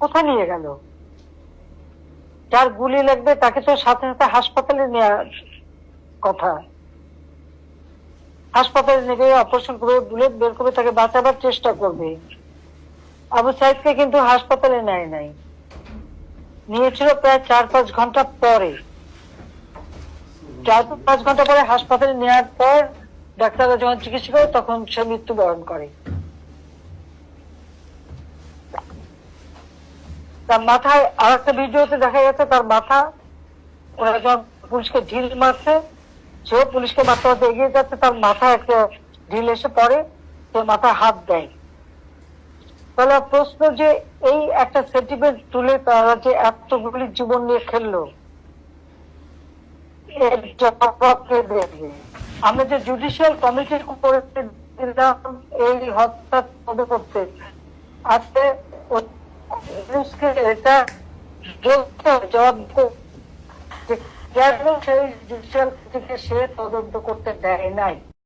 কোথায় নিয়ে গেল? যার গুলি লাগবে তাকে তো সাথে সাথে হাসপাতালে নেওয়ার কথা। হাসপাতালে নিয়ে গিয়ে অপারেশন করে বুলেট বের করে তাকে বাঁচাবার চেষ্টা করবে। আবু সাইদকে কিন্তু হাসপাতালে নেয় নাই। নিয়েছিল প্রায় চার পাঁচ ঘণ্টা পরে। চার পাঁচ ঘণ্টা পরে হাসপাতালে নেওয়ার পর ডাক্তাররা যখন চিকিৎসা করে তখন সে মৃত্যুবরণ করে। তার মাথায় আর একটা ভিডিওতে দেখা যাচ্ছে তার মাথা, ওরা যখন পুলিশকে ঢিল মারছে, সেও পুলিশকে মারতে মারতে এগিয়ে যাচ্ছে, তার মাথায় একটা ঢিল এসে পড়ে, সে মাথায় হাত দেয়। তাহলে প্রশ্ন যে এই একটা সেন্টিমেন্ট তুলে তারা যে এতগুলি জীবন নিয়ে খেললো আমরা যে জুডিশিয়াল কমিটি করে দিলাম এই হত্যা করতে আজকে পুলিশকে এটা জবাব কেন সেই জুডিশিয়াল থেকে সে তদন্ত করতে দেয় নাই?